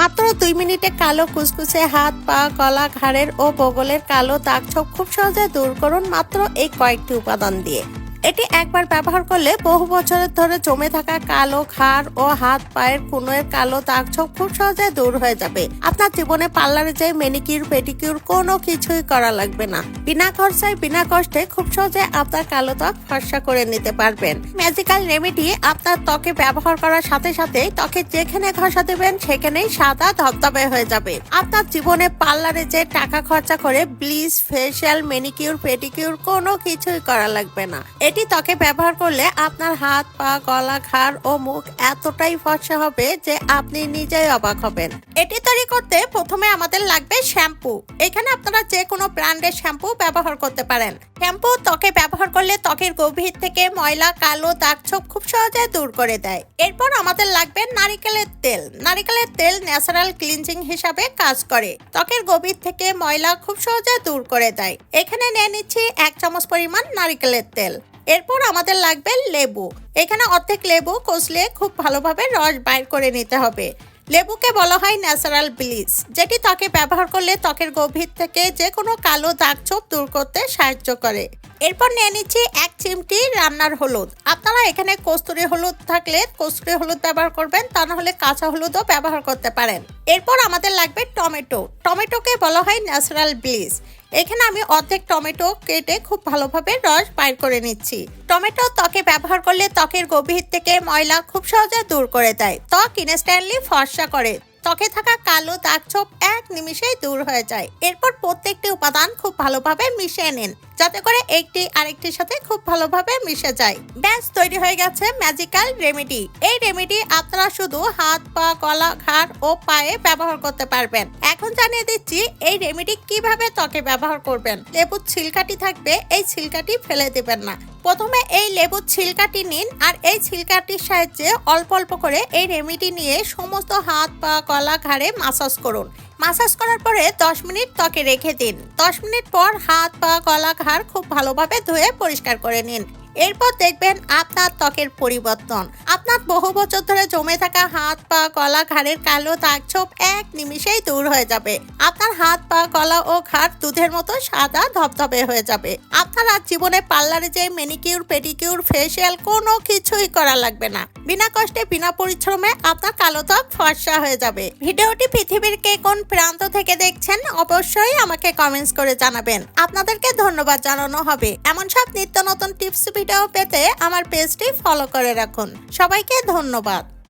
মাত্র দুই মিনিটে কালো কুচকুচে হাত, পা কলা ঘাড়ের ও বগলের কালো দাগ ছোপ খুব সহজে দূর করুন মাত্র এই কয়েকটি উপাদান দিয়ে। এটি একবার ব্যবহার করলে বহু বছরের ধরে জমে থাকা কালো ঘাড় ও হাত পায়ের কুনোয়ের কালো দাগ ছোপ খুব সহজে দূর হয়ে যাবে। আপনার জীবনে পার্লারে যে মেনিকিউর পেডিকিউর কোনো কিছুই করা লাগবে না। বিনা খরচায়, বিনা কষ্টে খুব সহজে আপনার কালো ত্বক ফর্সা করে নিতে পারবেন। ম্যাজিক্যাল রেমেডি আপনার ত্বকে ব্যবহার করার সাথে সাথে ত্বকে যেখানে ঘষা দেবেন, সেখানেই সাদা ধবধবে হয়ে যাবে। আপনার জীবনে পার্লারে যে টাকা খরচা করে ব্লিচ ফেসিয়াল মেনিকিউর পেডিকিউর কোনো কিছুই করা লাগবে না। এটি ত্বকে ব্যবহার করলে আপনার হাত, পা, গলা, ঘাড় ও মুখ এতটাই ফর্সা হবে যে আপনি নিজেই অবাক হবেন। এটি তৈরি করতে প্রথমে আমাদের লাগবে শ্যাম্পু। এখানে আপনারা যে কোনো ব্র্যান্ডের শ্যাম্পু ব্যবহার করতে পারেন। শ্যাম্পু ত্বকে ব্যবহার করলে ত্বকের গভীর থেকে ময়লা, কালো দাগ ছোপ খুব সহজে দূর করে দেয়। এরপর আমাদের লাগবে নারিকেলের তেল। নারিকেলের তেল ন্যাচারাল ক্লিনজিং হিসাবে কাজ করে। ত্বকের গভীর থেকে ময়লা খুব সহজে দূর করে দেয়। এখানে নিয়ে নিচ্ছি এক চামচ পরিমাণ নারিকেলের তেল। এরপর আমাদের লাগবে লেবু। এখানে অর্ধেক লেবু কষলে খুব ভালোভাবে রস বাইর করে নিতে হবে। লেবুকে বলা হয় ন্যাচারাল ব্লিচ, যেটি ত্বকে ব্যবহার করলে ত্বকের গভীর থেকে যে কোনো কালো দাগ ছোপ দূর করতে সাহায্য করে। এরপর নিয়ে নিচ্ছি এক চিমটি রান্নার হলুদ। আপনারা এখানে কস্তুরি হলুদ থাকলে কস্তুরি হলুদ ব্যবহার করবেন, তা না হলে কাঁচা হলুদও ব্যবহার করতে পারেন। এরপর আমাদের লাগবে টমেটো। টমেটোকে বলা হয় ন্যাচারাল ব্লিচ। এখানে আমি অর্ধেক টমেটো কেটে খুব ভালোভাবে রস বাইর করে নিচ্ছি। টমেটো ত্বকে ব্যবহার করলে ত্বকের গভীর থেকে ময়লা খুব সহজে দূর করে দেয়। ত্বক ইনস্ট্যান্টলি ফর্সা করে। ত্বকে থাকা কালো দাগ ছোপ এক নিমিষেই দূর হয়ে যায়। এরপর প্রত্যেকটি উপাদান খুব ভালোভাবে মিশিয়ে নিন, যাতে করে একটি আরেকটির সাথে খুব ভালোভাবে মিশে যায়। ব্যাস, তৈরি হয়ে গেছে ম্যাজিক্যাল রেমেডি এই রেমেডি আপনারা শুধু হাত, পা, গলা, ঘাড় ও পায়ে ব্যবহার করতে পারবেন। এখন জানিয়ে দিচ্ছি, এই রেমেডি কীভাবে ত্বকে ব্যবহার করবেন। লেবুর ছিলকাটি থাকবে, এই ছিলকাটি ফেলে দেবেন না। প্রথমে এই লেবুর ছিলকাটি নিন আর এই ছিলকাটির সাহায্যে অল্প অল্প করে এই রেমিডি নিয়ে সমস্ত হাত পা, গলা ঘাড়ে মাসাজ করুন। মাসাজ করার পরে 10 মিনিট ত্বকে রেখে দিন। 10 মিনিট পর হাত পা, গলা ঘাড় খুব ভালোভাবে ধুয়ে পরিষ্কার করে নিন। এরপর দেখবেন আপনার ত্বকের পরিবর্তন। আপনার বহু বছর ধরে জমে থাকা হাত, পা, গলা, ঘাড়ের কালো দাগ ছোপ এক নিমিষেই দূর হয়ে যাবে। আপনার হাত, পা, গলা ও ঘাড় দুধের মতো সাদা ধবধবে হয়ে যাবে। আপনার আর জীবনে পার্লারে যে মেনিকিউর পেডিকিউর ফেসিয়াল কোনো কিছুই করা লাগবে না। বিনা কষ্টে, বিনা পরিশ্রমে আপনার কালো ত্বক ফর্সা হয়ে যাবে। ভিডিওটি পৃথিবীর কে কোন প্রান্ত থেকে দেখছেন অবশ্যই আমাকে কমেন্টস করে জানাবেন। আপনাদেরকে ধন্যবাদ জানানো হবে। এমন সব নিত্য নতুন টিপস ভিডিও পেতে আমার পেজটি ফলো করে রাখুন। সবাইকে ধন্যবাদ।